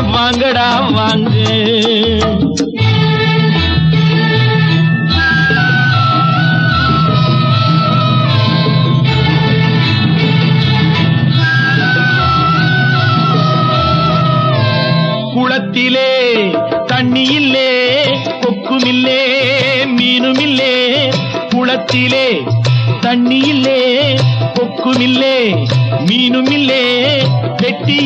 வாங்கடா வாங்க. குளத்திலே தண்ணி இல்லே கொக்குமில்லே மீனுமில்லே. குளத்திலே தண்ணி இல்லே கொக்குமில்லே மீனுமில்லே. வெட்டி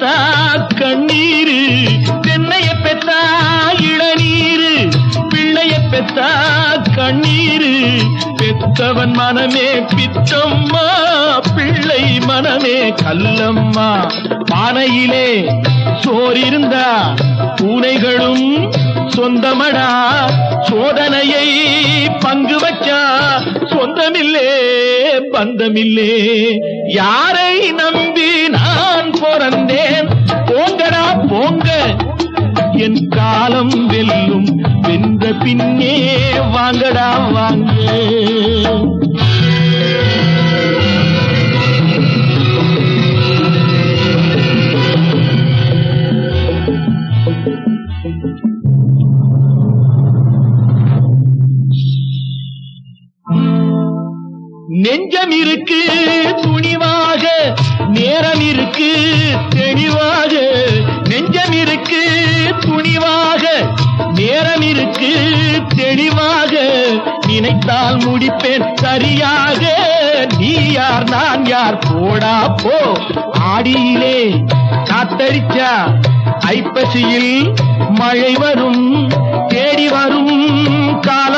பெத்தா கண்ணீரு தென்னைய பெத்தா இளநீரு பிள்ளைய பெத்தா கண்ணீரு. பெத்தவன் மனமே பித்தம்மா பிள்ளை மனமே கல்லம்மா. பானையிலே சோறிருந்தா பூனைகளும் சொந்தமடா. சோதனையை பங்கு வச்சா சொந்தமில்லே பந்தமில்லே. யாரை நம்பி நான் பிறந்தேன். போங்கடா போங்க. என் காலம் வெல்லும். வென்ற பின்னே வாங்கடா வாங்க. நெஞ்சம் இருக்கு துணிவாக நேரம் இருக்கு தெளிவாக. நெஞ்சம் இருக்கு துணிவாக நேரம் இருக்கு தெளிவாக. நினைத்தால் முடிப்பேன் சரியாக. நீ யார் நான் யார்? போடா போ. ஆடியிலே காத்தடிச்சா ஐப்பசியில் மழை வரும் தேடி வரும் காலம்